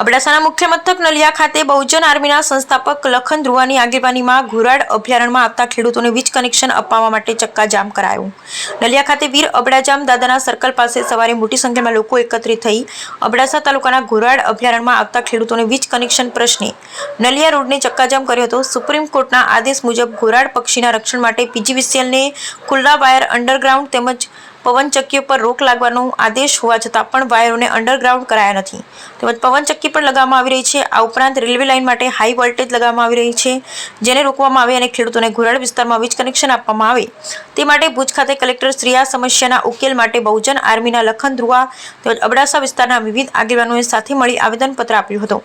અબડાસાના મુખ્ય મથક નલિયા ખાતે બહુજન આર્મીના સંસ્થાપક લખન ધ્રુવાની આગેવાનીમાં ઘોરાડ અભયારણ્યમાં આવતા ખેડૂતોને વીજ કનેક્શન અપાવવા માટે ચક્કાજામ કરાયું. નલિયા ખાતે વીર અબડાજામ દાદાના સર્કલ પાસે સવારે મોટી સંખ્યામાં લોકો એકત્રિત થઈ અબડાસા તાલુકાના ઘોરાડ અભયારણ્યમાં આવતા ખેડૂતોને વીજ કનેક્શન પ્રશ્ને નલિયા રોડને ચક્કાજામ કર્યો હતો. સુપ્રીમ કોર્ટના આદેશ મુજબ ઘોરાડ પક્ષીના રક્ષણ માટે પીજીવીસીએલને ખુલ્લા વાયર અંડરગ્રાઉન્ડ તેમજ પવનચક્કીઓ પર રોક લાગવાનો આદેશ હોવા છતાં પણ વાયરોને અંડરગ્રાઉન્ડ કરાયા નથી. તેમજ પવનચક્કી પણ લગાવવામાં આવી રહી છે. આ ઉપરાંત રેલવે લાઇન માટે હાઈ વોલ્ટેજ લગાવવામાં આવી રહી છે, જેને રોકવામાં આવે અને ખેડૂતોને ઘોરાડ વિસ્તારમાં વીજ કનેક્શન આપવામાં આવે. તે માટે ભુજ ખાતે કલેક્ટર શ્રી આ સમસ્યાના ઉકેલ માટે બહુજન આર્મીના લખન ધ્રુવા તેમજ અબડાસા વિસ્તારના વિવિધ આગેવાનોએ સાથે મળી આવેદનપત્ર આપ્યું હતું.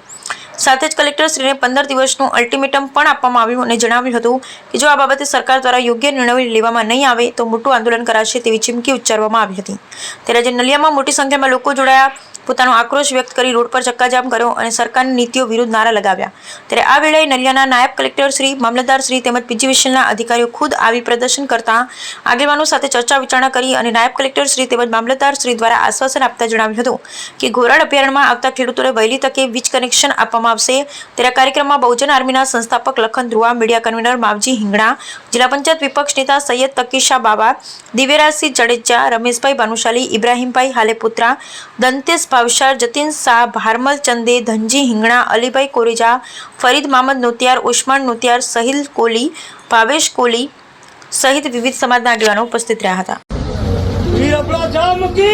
સાથે જ કલેક્ટરશ્રીને પંદર દિવસનું અલ્ટિમેટમ પણ આપવામાં આવ્યું અને જણાવ્યું હતું કે જો આ બાબતે સરકાર દ્વારા યોગ્ય નિર્ણય લેવામાં નહીં આવે તો મોટું આંદોલન કરાશે તેવી ચીમકી ઉચ્ચારવામાં આવી હતી. ત્યારે આજે નલિયામાં મોટી સંખ્યામાં લોકો જોડાયા પોતાનો આક્રોશ વ્યક્ત કરી રોડ પર ચક્કાજામ કર્યો અને સરકારની નીતિઓ વિરુદ્ધ નારા લગાવ્યા. ત્યારે આ વેળાએ નલિયાના નાયબ કલેક્ટર શ્રી, મામલતદાર શ્રી તેમજ પીજીવીસીએલના અધિકારીઓ ખુદ આવી પ્રદર્શન કરતા આગેવાનો સાથે ચર્ચા વિચારણા કરી અને નાયબ કલેક્ટર શ્રી તેમજ મામલતદાર શ્રી દ્વારા આશ્વાસન આપતા જણાવ્યું હતું કે ઘોરાડ અભયારણ્યમાં આવતા ખેડૂતોને વહેલી તકે વીજ કનેક્શન આપવામાં આવશે. ત્યારે કાર્યક્રમમાં બહુજન આર્મીના સંસ્થાપક લખન ધ્રુવા, મીડિયા કન્વીનર માવજી હિંગણા, જિલ્લા પંચાયત વિપક્ષ નેતા સૈયદ તકીશા બાબા, દિવ્યરાજસિંહ જડેજા, રમેશભાઈ ભાનુશાલી, ઇબ્રાહીમભાઈ હાલેપુત્રા દંતેશ ભાવશાર જતીન શાહ ભારમલ ચંદે ધનજી હિંગણા અલીભાઈ કોરેજા ફરીદ મામદ નોતિયાર ઓસ્માન નોતિયાર સહિલ કોલી ભાવેશ કોલી સહિત વિવિધ સમાજના આગેવાનો ઉપસ્થિત રહ્યા હતા वीर अपना जाम की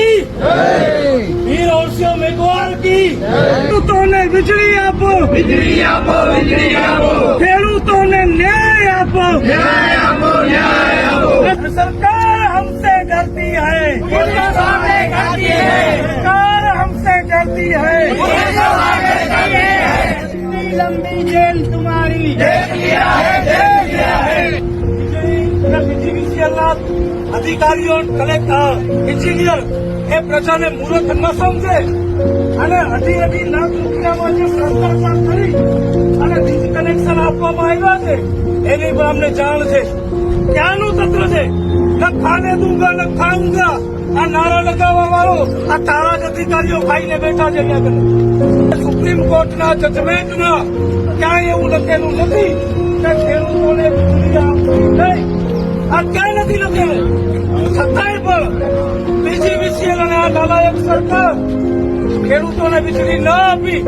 वीर औरसियों मेघवाल की ખેડૂતોને વીજળી આપો વીજળી આપો વીજળી આપો ખેડૂતોને ન્યાય આપો ન્યાય આપો ન્યાય આપો सरकार हमसे डरती है पुलिस सामने करती है અધિકારીઓ કલેક્ટર એન્જિનિયર એ પ્રજાને મૂર્ખ ન સમજે અને અઢી અઢી લાખ રૂપિયામાં જે ભ્રષ્ટાચાર કરી અને વીજ કનેક્શન આપવામાં આવ્યા છે, એની પણ અમને જાણ છે. ક્યાંનું તંત્ર છે? ન ખાને દૂંગા, ન ખાઉંગા આ નારા લગાવવા વાળો, આ તારા જ અધિકારીઓ ખાઈને બેઠા છે અહીંયા. સુપ્રીમ કોર્ટના જજમેન્ટના ક્યાંય એવું લખેલું નથી કે ખેડૂતોને ખેડૂતોને વીજળી ન આપી,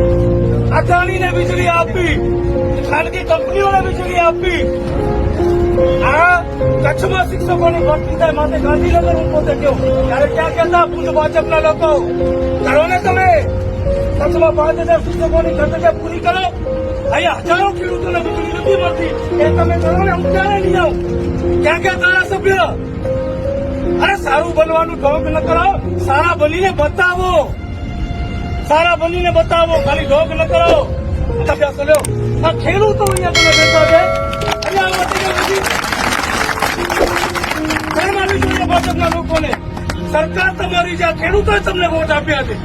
અદાણીને વીજળી આપી, ખાનગી કંપનીઓને વીજળી આપી. આ કચ્છમાં શિક્ષકોની ભરતી થાય માટે ગાંધીનગર હું પોતે ગયો. ત્યારે ક્યાં કહેતા પૂર્વ ભાજપના લોકો, કરો ને તમે. કચ્છમાં પાંચ હજાર શિક્ષકોની જગ્યા પૂરી કરો. અહીંયા હજારો ખેડૂતોને વીજળી નથી મળતી. એ તમે કરો ને, હું ક્યારે નહીં આવું? ક્યાં ક્યાં ધારાસભ્ય. અરે, સારું બનવાનું ઢોંગ ન કરો. સારા બનીને બતાવો. સારા બનીને બતાવો, ખાલી ઢોક ન કરો આ ખેડૂતો અહીંયા તમે બેઠા છે. ભાજપના લોકોને સરકાર તમારી આ ખેડૂતોએ તમને વોટ આપ્યા છે